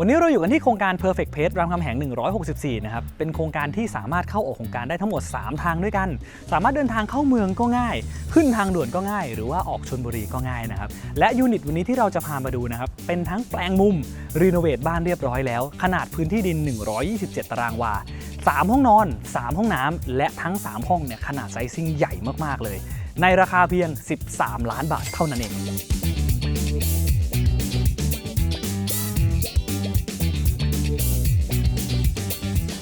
วันนี้เราอยู่กันที่โครงการ Perfect Page รามคำแหง 164 นะครับ เป็นโครงการที่สามารถเข้าออกโครงการได้ทั้งหมด 3 ทางด้วยกัน สามารถเดินทางเข้าเมืองก็ง่าย ขึ้นทางด่วนก็ง่าย หรือว่าออกชนบุรีก็ง่ายนะครับ และยูนิตวันนี้ที่เราจะพามาดูนะครับ เป็นทั้งแปลงมุม รีโนเวทบ้านเรียบร้อยแล้ว ขนาดพื้นที่ดิน 127 ตารางวา 3 ห้องนอน 3 ห้องน้ำ และทั้ง 3 ห้องเนี่ยขนาดไซซิ่งใหญ่มากๆเลย ในราคาเพียง 13 ล้านบาทเท่านั้นเอง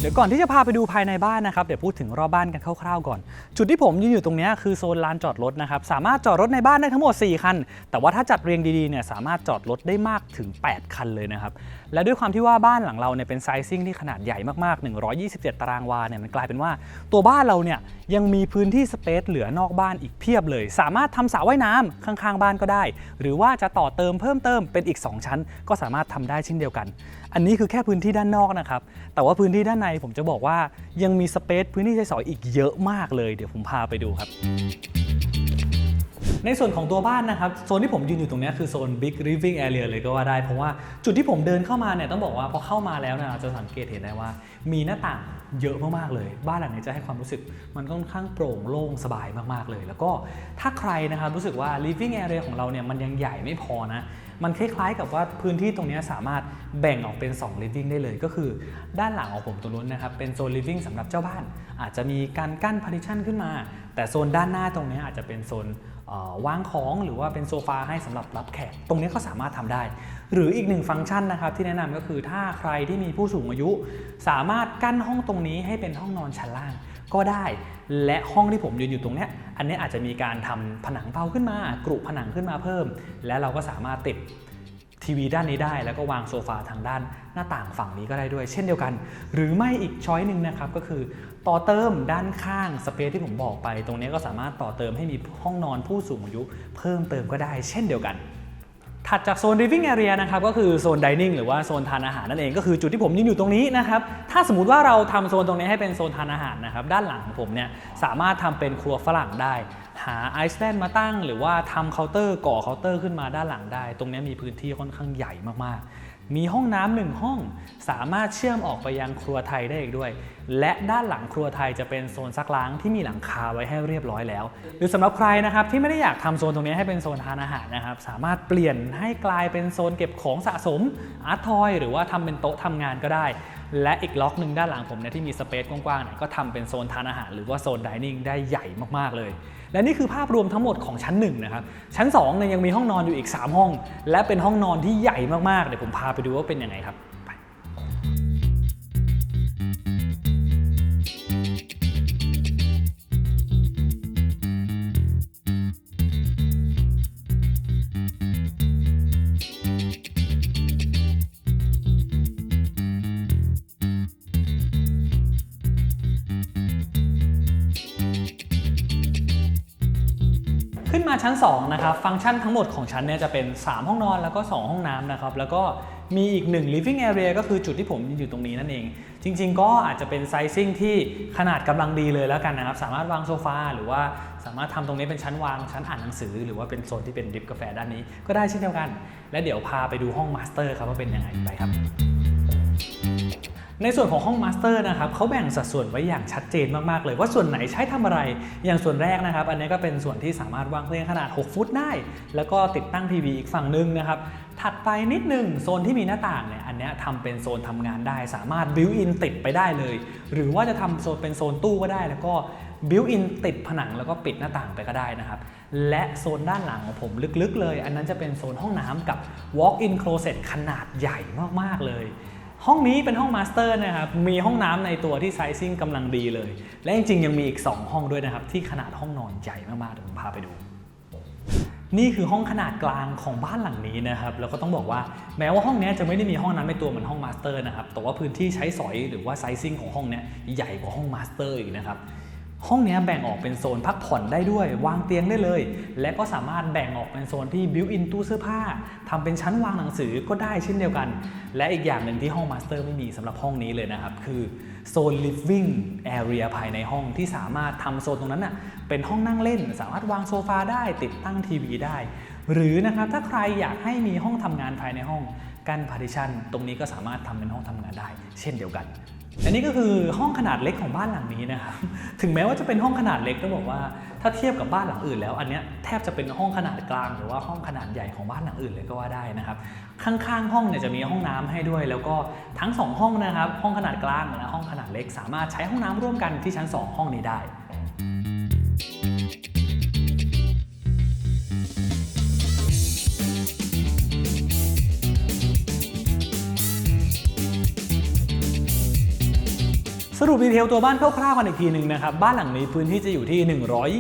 เดี๋ยวก่อนที่จะพาไปดูภายในบ้านนะครับเดี๋ยวพูดถึงรอบบ้านกันคร่าวๆก่อน จุดที่ผมยืนอยู่ตรงนี้คือโซนลานจอดรถนะครับสามารถจอดรถในบ้านได้ทั้งหมด 4 คัน แต่ว่าถ้าจัดเรียงดีๆเนี่ยสามารถจอดรถได้มากถึง 8 คันเลยนะครับและด้วยความที่ว่าบ้านหลังเราเนี่ยเป็นไซซิ่งที่ขนาดใหญ่มากๆ 127 ตารางวาเนี่ยมันกลายเป็นว่าตัวบ้านเราเนี่ยยังมีพื้นที่สเปซเหลือนอกบ้านอีกเพียบเลย สามารถทำสระว่ายน้ำข้างๆบ้านก็ได้ หรือว่าจะต่อเติมเพิ่มเติมเป็นอีก 2 ชั้น ก็สามารถทำได้เช่นเดียวกัน อันนี้คือแค่พื้นที่ด้านนอกนะครับแต่ว่าพื้นที่ด้านในผมจะบอกว่ายังมีสเปซพื้นที่ใช้สอยอีกเยอะมากเลยเดี๋ยวผมพาไปดูครับ ในส่วนของตัวบ้านนะครับโซนที่ผมยืนอยู่ตรงนี้คือโซน Big Living Area เลยก็ว่าได้ เพราะว่าจุดที่ผมเดินเข้ามาเนี่ยต้องบอกว่าพอเข้ามาแล้วเนะจะสังเกตเห็นได้ว่า มีหน้าต่างเยอะมากๆเลย บ้านหลังนี้จะให้ความรู้สึกมันค่อนข้างโปร่งโล่งสบายมากๆเลย แล้วก็ถ้าใครนะครับรู้สึกว่า Living Area ของเราเนี่ยมันยังใหญ่ไม่พอนะมันคล้ายๆกับว่าพื้นที่ตรงนี้สามารถแบ่งออกเป็น 2 living ได้เลยก็คือด้านหลังของผมตรงนู้นนะครับเป็นโซน living สำหรับเจ้าบ้าน อาจจะมีการกั้น partition ขึ้นมา แต่โซนด้านหน้าตรงนี้อาจจะเป็นโซน วางของหรือว่าเป็นโซฟาให้สำหรับรับแขก ตรงนี้ก็สามารถทำได้ หรืออีกหนึ่งฟังก์ชันนะครับที่แนะนำก็คือถ้าใครที่มีผู้สูงอายุ สามารถกั้นห้องตรงนี้ให้เป็นห้องนอนชั้นล่างก็ได้ และห้องที่ผมยืนอยู่ตรงนี้อันนี้อาจจะมีการทำผนังเตาขึ้นมากรุผนังขึ้นมาเพิ่ม และเราก็สามารถติด ทีวีด้านนี้ได้ แล้วก็วางโซฟาทางด้านหน้าต่างฝั่งนี้ก็ได้ด้วย เช่นเดียวกัน หรือไม่อีกช้อยหนึ่งนะครับก็คือต่อเติมด้านข้างสเปซที่ผมบอกไป ตรงนี้ก็สามารถต่อเติมให้มีห้องนอนผู้สูงอายุ เพิ่มเติมก็ได้ เช่นเดียวกัน ถัดจากโซน living area นะครับก็คือโซน dining หรือว่าโซนทานอาหารนั่นเองก็คือจุดที่ผมยืนอยู่ตรงนี้นะครับถ้าสมมติว่าเราทำโซนตรงนี้ให้เป็นโซนทานอาหารนะครับด้านหลังของผมเนี่ยสามารถทำเป็นครัวฝรั่งได้ หาไอซ์แลนด์มาตั้ง หรือว่าทำเคาน์เตอร์ก่อเคาน์เตอร์ขึ้นมาด้านหลังได้ ตรงนี้มีพื้นที่ค่อนข้างใหญ่มากๆ มีห้องน้ำหนึ่งห้อง สามารถเชื่อมออกไปยังครัวไทยได้อีกด้วย และด้านหลังครัวไทยจะเป็นโซนซักล้างที่มีหลังคาไว้ให้เรียบร้อยแล้ว หรือสำหรับใครนะครับที่ไม่ได้อยากทำโซนตรงนี้ให้เป็นโซนทานอาหารนะครับสามารถเปลี่ยนให้กลายเป็นโซนเก็บของสะสมอาร์ตทอย หรือว่าทำเป็นโต๊ะทำงานก็ได้ และอีกล็อกหนึ่งด้านหลังผมเนี่ยที่มีสเปซกว้างๆเนี่ยก็ทำเป็นโซนทานอาหารหรือว่าโซนดิเนิ่งได้ใหญ่มากๆเลย และนี่คือภาพรวมทั้งหมดของชั้น1นะครับชั้น2เนี่ยยังมีห้องนอนอยู่อีก 3 ห้อง และเป็นห้องนอนที่ใหญ่มากๆเดี๋ยวผมพาไปดูว่าเป็นยังไงครับ ขึ้นมาชั้น2นะครับฟังก์ชันทั้งหมดของชั้นเนี่ยจะเป็น 3 ห้องนอนแล้วก็ 2 ห้องน้ำนะครับแล้วก็มีอีก 1 living area ก็คือจุดที่ผมอยู่ตรงนี้นั่นเอง จริง ๆ ก็อาจจะเป็นไซซิ่งที่ขนาดกำลังดีเลยแล้วกันนะครับ สามารถวางโซฟาหรือว่าสามารถทำตรงนี้เป็นชั้นวางชั้นอ่านหนังสือ หรือว่าเป็นโซนที่เป็นดริปกาแฟด้านนี้ก็ได้เช่นเดียวกัน และเดี๋ยวพาไปดูห้องมาสเตอร์ครับว่าเป็นยังไงไปครับ ในส่วนของห้องมาสเตอร์นะครับเขาแบ่งสัดส่วนไว้อย่างชัดเจนมากๆเลย ว่าส่วนไหนใช้ทำอะไรอย่างส่วนแรกนะครับ อันนี้ก็เป็นส่วนที่สามารถวางเพลงขนาด 6 ฟุตได้ แล้วก็ติดตั้งทีวีอีกฝั่งหนึงนะครับถัดไปนิดหนึงโซนที่มีหน้าต่างเนี่ยอันนี้ทำเป็นโซนทำงานได้ สามารถบิวอินติดไปได้เลย หรือว่าจะทำโซนเป็นโซนตู้ก็ได้แล้วก็บิวอินติดผนังแล้วก็ปิดหน้าต่างไปก็ได้นะครับ และโซนด้านหลังของผมลึกๆเลย อันนั้นจะเป็นโซนห้องน้ำกับ walk-in closet ขนาดใหญ่มากๆเลย ห้องนี้เป็นห้องมาสเตอร์นะครับ มีห้องน้ำในตัวที่ไซซิ่งกำลังดีเลย และจริงๆ ยังมีอีก 2 ห้องด้วยนะครับ ที่ขนาดห้องนอนใหญ่มากๆเดี๋ยวผมพาไปดู นี่คือห้องขนาดกลางของบ้านหลังนี้นะครับ แล้วก็ต้องบอกว่าแม้ว่าห้องนี้จะไม่ได้มีห้องน้ำในตัวเหมือนห้องมาสเตอร์นะครับ แต่ว่าพื้นที่ใช้สอยหรือว่าไซซิ่งของห้องนี้ใหญ่กว่าห้องมาสเตอร์อีกนะครับ ห้องนี้แบ่งออกเป็นโซนพักผ่อนได้ด้วย วางเตียงได้เลย และก็สามารถแบ่งออกเป็นโซนที่บิวอินตู้เสื้อผ้าทำเป็นชั้นวางหนังสือก็ได้เช่นเดียวกัน และอีกอย่างหนึ่งที่ห้องมาสเตอร์ไม่มีสำหรับห้องนี้เลยนะครับ คือโซน living area ภายในห้องที่สามารถทำโซนตรงนั้นน่ะเป็นห้องนั่งเล่น สามารถวางโซฟาได้ติดตั้งทีวีได้ หรือนะครับถ้าใครอยากให้มีห้องทำงานภายในห้องกั้น partition ตรงนี้ก็สามารถทำเป็นห้องทำงานได้ เช่นเดียวกัน อันนี้ก็คือห้องขนาดเล็กของบ้านหลังนี้นะครับ ถึงแม้ว่าจะเป็นห้องขนาดเล็กต้องบอกว่า ถ้าเทียบกับบ้านหลังอื่นแล้ว อันนี้แทบจะเป็นห้องขนาดกลาง หรือว่าห้องขนาดใหญ่ของบ้านหลังอื่นเลยก็ว่าได้นะครับ ข้างๆห้องเนี่ยจะมีห้องน้ำให้ด้วย แล้วก็ทั้งสองห้องนะครับ ห้องขนาดกลางและห้องขนาดเล็ก สามารถใช้ห้องน้ำร่วมกันที่ชั้นสองห้องนี้ได้ สรุปดีเทลตัวบ้านคร่าวๆกันอีกทีหนึ่งนะครับ บ้านหลังนี้พื้นที่จะอยู่ที่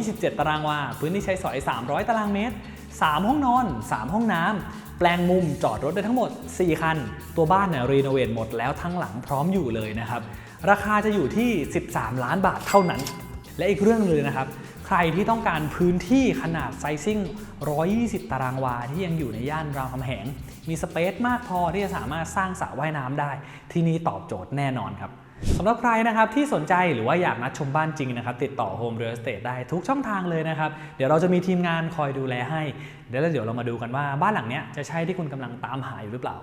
127 ตารางวา พื้นที่ใช้สอย 300 ตารางเมตร 3 ห้องนอน 3 ห้องน้ำ แปลงมุมจอดรถได้ทั้งหมด 4 คัน ตัวบ้านเนี่ยรีโนเวทหมดแล้วทั้งหลังพร้อมอยู่เลยนะครับ ราคาจะอยู่ที่ 13 ล้านบาทเท่านั้น และอีกเรื่องหนึงเลยนะครับ ใครที่ต้องการพื้นที่ขนาดไซซิ่ง 120 ตารางวาที่ยังอยู่ในย่านรามคำแหง มีสเปซมากพอที่จะสามารถสร้างสระว่ายน้ำได้ ที่นี่ตอบโจทย์แน่นอนครับ สำหรับใครนะครับที่สนใจหรือว่าอยากนัดชมบ้านจริงนะครับติดต่อ Home Real Estate ได้ทุกช่องทางเลยนะครับเดี๋ยวเราจะมีทีมงานคอยดูแลให้ เดี๋ยวเดี๋ยวเรามาดูกันว่าบ้านหลังเนี้ยจะใช่ที่คุณกำลังตามหาอยู่หรือเปล่า